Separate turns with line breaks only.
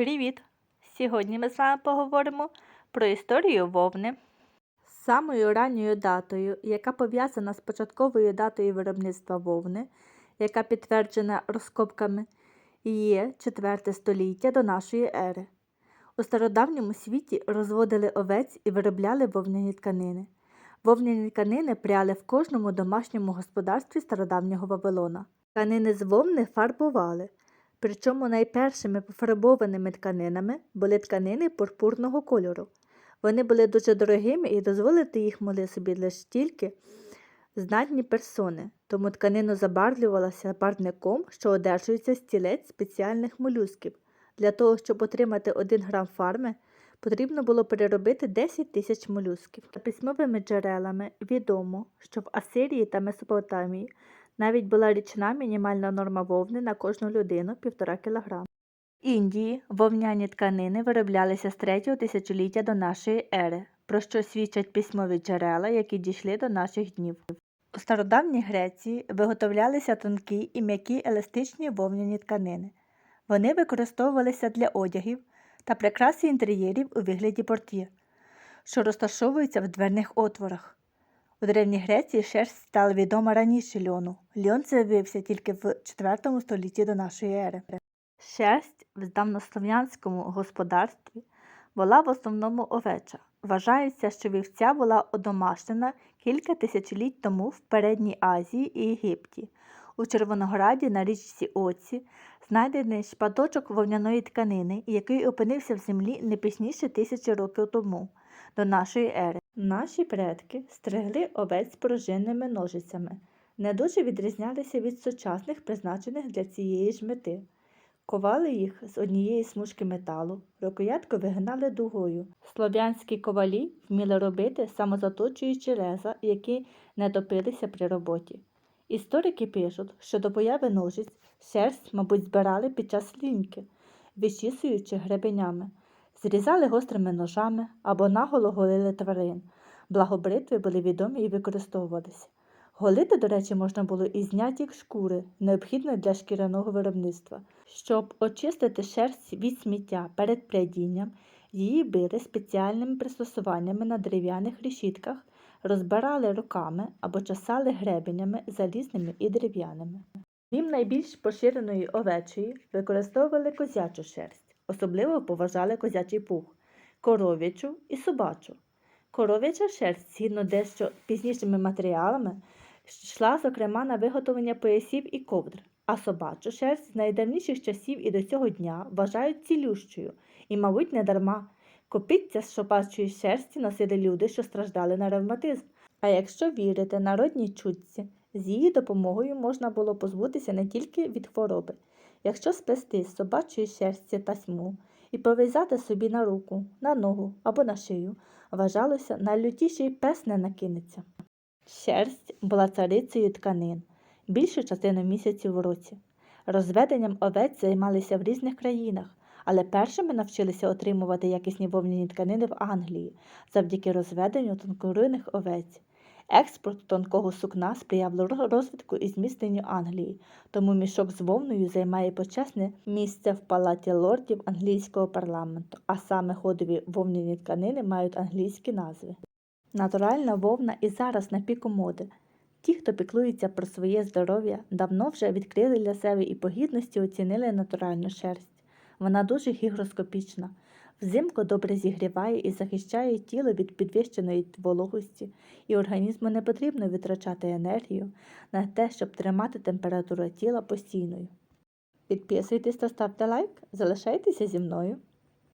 Привіт! Сьогодні ми з вами поговоримо про історію вовни. Самою ранньою датою, яка пов'язана з початковою датою виробництва вовни, яка підтверджена розкопками, є 4 століття до нашої ери. У стародавньому світі розводили овець і виробляли вовняні тканини. Вовняні тканини пряли в кожному домашньому господарстві стародавнього Вавилона. Тканини з вовни фарбували. Причому найпершими пофарбованими тканинами були тканини пурпурного кольору. Вони були дуже дорогими і дозволити їх могли собі лише тільки знатні персони, тому тканину забарвлювалася барвником, що одержується з тілець спеціальних молюсків. Для того, щоб отримати 1 грам фарми, потрібно було переробити 10 тисяч молюсків. За письмовими джерелами відомо, що в Асирії та Месопотамії навіть була річна мінімальна норма вовни на кожну людину 1,5 кг. Індії вовняні тканини вироблялися з 3 тисячоліття до нашої ери, про що свідчать письмові джерела, які дійшли до наших днів. У стародавній Греції виготовлялися тонкі і м'які еластичні вовняні тканини. Вони використовувалися для одягів та прикраси інтер'єрів у вигляді портьє, що розташовуються в дверних отворах. У Древній Греції шерсть стала відома раніше льону. Льон з'явився тільки в IV столітті до нашої ери. Шерсть в давнослов'янському господарстві була в основному овеча. Вважається, що вівця була одомашнена кілька тисячоліть тому в Передній Азії і Єгипті. У Червонограді на річці Оці знайдений шпаточок вовняної тканини, який опинився в землі не пізніше тисячі років тому, до нашої ери. Наші предки стригли овець пружинними ножицями, не дуже відрізнялися від сучасних, призначених для цієї ж мети. Ковали їх з однієї смужки металу, рукоятку вигинали дугою. Слов'янські ковалі вміли робити самозаточуючі леза, які не топилися при роботі. Історики пишуть, що до появи ножиць шерсть, мабуть, збирали під час ліньки, відчісуючи гребенями, зрізали гострими ножами або наголо голили тварин. Благобритви були відомі і використовувалися. Голити, до речі, можна було і зняті шкури, необхідної для шкіряного виробництва. Щоб очистити шерсть від сміття перед прядінням, її били спеціальними пристосуваннями на дерев'яних решітках, розбирали руками або чесали гребенями залізними і дерев'яними. Крім найбільш поширеної овечої, використовували козячу шерсть, особливо поважали козячий пух, коров'ячу і собачу. Коров'яча шерсть, згідно дещо пізнішими матеріалами, йшла, зокрема, на виготовлення поясів і ковдр, а собачу шерсть з найдавніших часів і до цього дня вважають цілющою і, мабуть, не дарма. Копітця з собачої шерсті носили люди, що страждали на ревматизм. А якщо вірити народній чутці, з її допомогою можна було позбутися не тільки від хвороби. Якщо сплести з собачої шерсті тасьму і пов'язати собі на руку, на ногу або на шию, вважалося, найлютіший пес не накинеться. Шерсть була царицею тканин більшу частину місяців в році. Розведенням овець займалися в різних країнах, але першими навчилися отримувати якісні вовняні тканини в Англії завдяки розведенню тонкоринних овець. Експорт тонкого сукна сприяв розвитку і зміцненню Англії, тому мішок з вовною займає почесне місце в палаті лордів англійського парламенту, а саме ходові вовняні тканини мають англійські назви. Натуральна вовна і зараз на піку моди. Ті, хто піклується про своє здоров'я, давно вже відкрили для себе і по гідності оцінили натуральну шерсть. Вона дуже гігроскопічна. Взимку добре зігріває і захищає тіло від підвищеної вологості, і організму не потрібно витрачати енергію на те, щоб тримати температуру тіла постійною. Підписуйтесь та ставте лайк, залишайтеся зі мною.